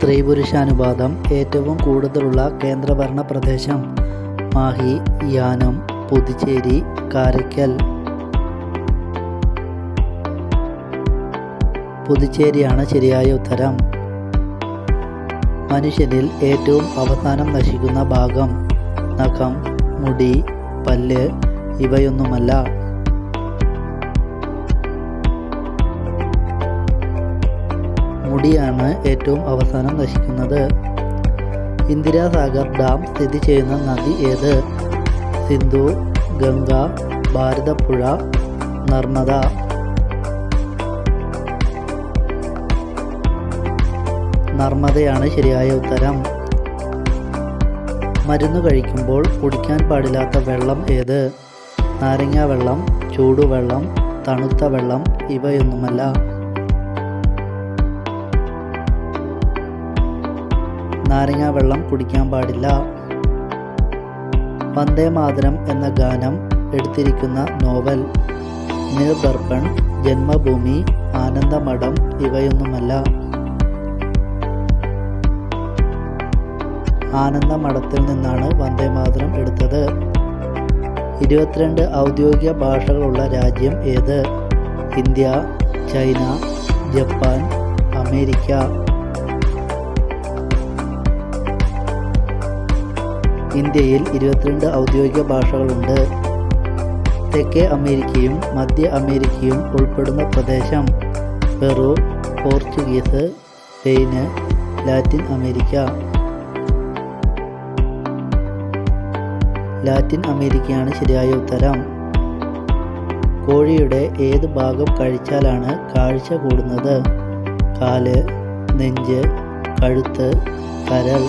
സ്ത്രീ പുരുഷാനുപാതം ഏറ്റവും കൂടുതലുള്ള കേന്ദ്രഭരണ പ്രദേശം. മാഹി യാനം പുതുച്ചേരി കാരയ്ക്കൽ. പുതുച്ചേരിയാണ് ശരിയായ ഉത്തരം. മനുഷ്യനിൽ ഏറ്റവും അവസാനം നശിക്കുന്ന ഭാഗം. നഖം മുടി പല്ല് ഇവയൊന്നുമല്ല. മുടിയാണ് ഏറ്റവും അവസാനം നശിക്കുന്നത്. ഇന്ദിരാസാഗർ ഡാം സ്ഥിതി ചെയ്യുന്ന നദി ഏത്? സിന്ധു ഗംഗ ഭാരതപ്പുഴ നർമ്മദ. നർമ്മദയാണ് ശരിയായ ഉത്തരം. മരുന്ന് കഴിക്കുമ്പോൾ കുടിക്കാൻ പാടില്ലാത്ത വെള്ളം ഏത്? നാരങ്ങ വെള്ളം ചൂടുവെള്ളം തണുത്ത വെള്ളം ഇവയൊന്നുമല്ല. നാരങ്ങ വെള്ളം കുടിക്കാൻ പാടില്ല. വന്ദേ മാതരം എന്ന ഗാനം എടുത്തിരിക്കുന്ന നോവൽ. നീർദർപ്പൺ ജന്മഭൂമി ആനന്ദമഠം ഇവയൊന്നുമല്ല. ആനന്ദമഠത്തിൽ നിന്നാണ് വന്ദേ മാതരം എടുത്തത്. ഇരുപത്തിരണ്ട് ഔദ്യോഗിക ഭാഷകളുള്ള രാജ്യം ഏത്? India China Japan America. ഇന്ത്യയിൽ ഇരുപത്തിരണ്ട് ഔദ്യോഗിക ഭാഷകളുണ്ട്. തെക്കേ അമേരിക്കയും മധ്യ അമേരിക്കയും ഉൾപ്പെടുന്ന പ്രദേശം പെറു പോർച്ചുഗീസ് സ്പെയിന് ലാറ്റിൻ അമേരിക്ക. ലാറ്റിൻ അമേരിക്കയാണ് ശരിയായ ഉത്തരം. കോഴിയുടെ ഏത് ഭാഗം കഴിച്ചാലാണ് കാഴ്ച കൂടുന്നത്? കാൽ നെഞ്ച് കഴുത്ത് കരൾ.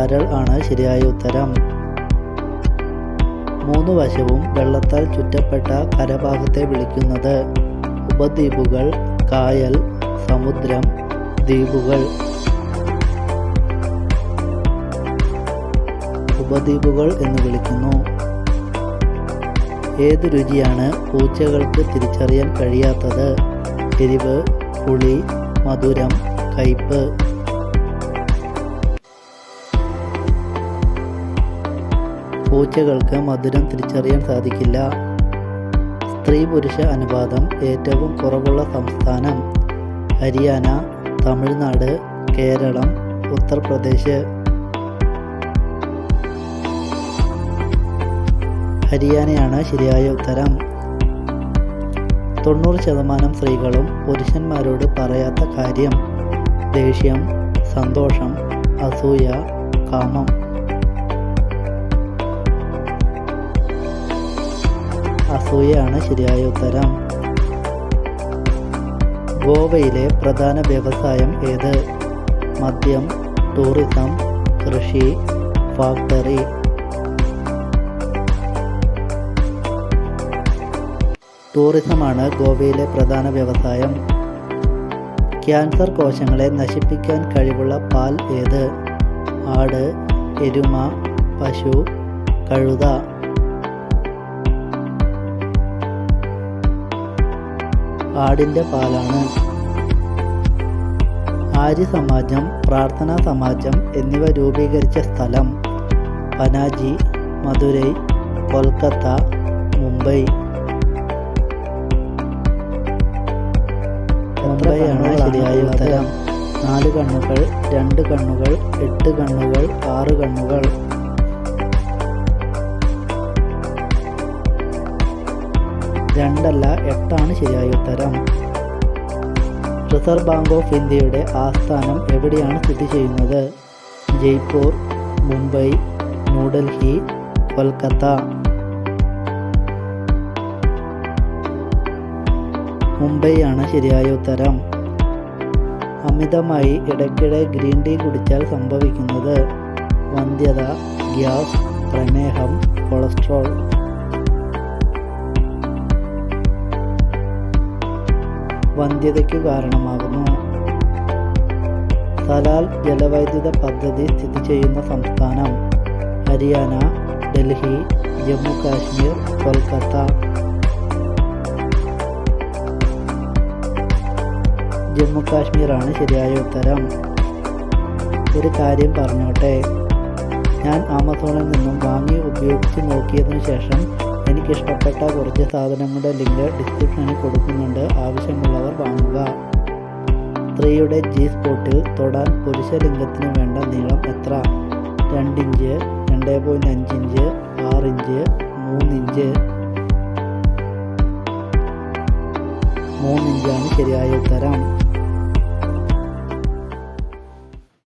കരൾ ആണ് ശരിയായ ഉത്തരം. മൂന്ന് വശവും വെള്ളത്താൽ ചുറ്റപ്പെട്ട കരഭാഗത്തെ വിളിക്കുന്നത്. ഉപദ്വീപുകൾ കായൽ സമുദ്രം ദ്വീപുകൾ. ഉപദ്വീപുകൾ എന്ന് വിളിക്കുന്നു. ഏത് രുചിയാണ് പൂച്ചകൾക്ക് തിരിച്ചറിയാൻ കഴിയാത്തത്? എരിവ് പുളി മധുരം കയ്പ് പൂച്ചകൾക്ക് മധുരം തിരിച്ചറിയാൻ സാധിക്കില്ല. സ്ത്രീ പുരുഷ അനുപാതം ഏറ്റവും കുറവുള്ള സംസ്ഥാനം ഹരിയാന തമിഴ്നാട് കേരളം ഉത്തർപ്രദേശ്. ഹരിയാനയാണ് ശരിയായ ഉത്തരം. തൊണ്ണൂറ് ശതമാനം സ്ത്രീകളും പുരുഷന്മാരോട് പറയാത്ത കാര്യം ദേഷ്യം സന്തോഷം അസൂയ കാമം. അസൂയയാണ് ശരിയായ ഉത്തരം. ഗോവയിലെ പ്രധാന വ്യവസായം ഏത്? മദ്യം ടൂറിസം കൃഷി ഫാക്ടറി. ടൂറിസമാണ് ഗോവയിലെ പ്രധാന വ്യവസായം. ക്യാൻസർ കോശങ്ങളെ നശിപ്പിക്കാൻ കഴിവുള്ള പാൽ ഏത്? ആട് എരുമ പശു കഴുത. ആടിന്റെ പാലാണ്. ആര്യ സമാജം പ്രാർത്ഥനാ സമാജം എന്നിവ രൂപീകരിച്ച സ്ഥലം പനാജി മധുരൈ കൊൽക്കത്ത മുംബൈ. മുംബൈയാണ് ശരിയായ ഉത്തരം. നാല് കണ്ണുകൾ രണ്ട് കണ്ണുകൾ എട്ട് കണ്ണുകൾ ആറ് കണ്ണുകൾ. രണ്ടല്ല എട്ടാണ് ശരിയായ ഉത്തരം. റിസർവ് ബാങ്ക് ഓഫ് ഇന്ത്യയുടെ ആസ്ഥാനം എവിടെയാണ് സ്ഥിതി ചെയ്യുന്നത്? ജയ്പൂർ മുംബൈ ന്യൂഡൽഹി കൊൽക്കത്ത. മുംബൈയാണ് ശരിയായ ഉത്തരം. അമിതമായി ഇടയ്ക്കിടെ ഗ്രീൻ ടീ കുടിച്ചാൽ സംഭവിക്കുന്നത് വന്ധ്യത ഗ്യാസ് പ്രമേഹം കൊളസ്ട്രോൾ. വന്ധ്യതയ്ക്ക് കാരണമാകുന്നു. സലാൽ ജലവൈദ്യുത പദ്ധതി സ്ഥിതി ചെയ്യുന്ന സംസ്ഥാനം ഹരിയാന ഡൽഹി ജമ്മു കാശ്മീർ കൊൽക്കത്ത. ജമ്മു കാശ്മീറാണ് ശരിയായ ഉത്തരം. ഒരു കാര്യം പറഞ്ഞോട്ടെ. ഞാൻ ആമസോണിൽ നിന്നും വാങ്ങി ഉപയോഗിച്ച് നോക്കിയതിനു ശേഷം എനിക്കിഷ്ടപ്പെട്ട കുറച്ച് സാധനങ്ങളുടെ ലിങ്ക് ഡിസ്ക്രിപ്ഷനിൽ കൊടുക്കുന്നുണ്ട് സ്ത്രീയുടെ ജി സ്പോട്ടിൽ തൊടാൻ പുരുഷലിംഗത്തിന് വേണ്ട നീളം എത്ര? രണ്ടിഞ്ച് രണ്ട് പോയിന്റ് അഞ്ചിഞ്ച് ആറിഞ്ച് മൂന്നിഞ്ച്. മൂന്നിഞ്ചാണ് ശരിയായ ഉത്തരം.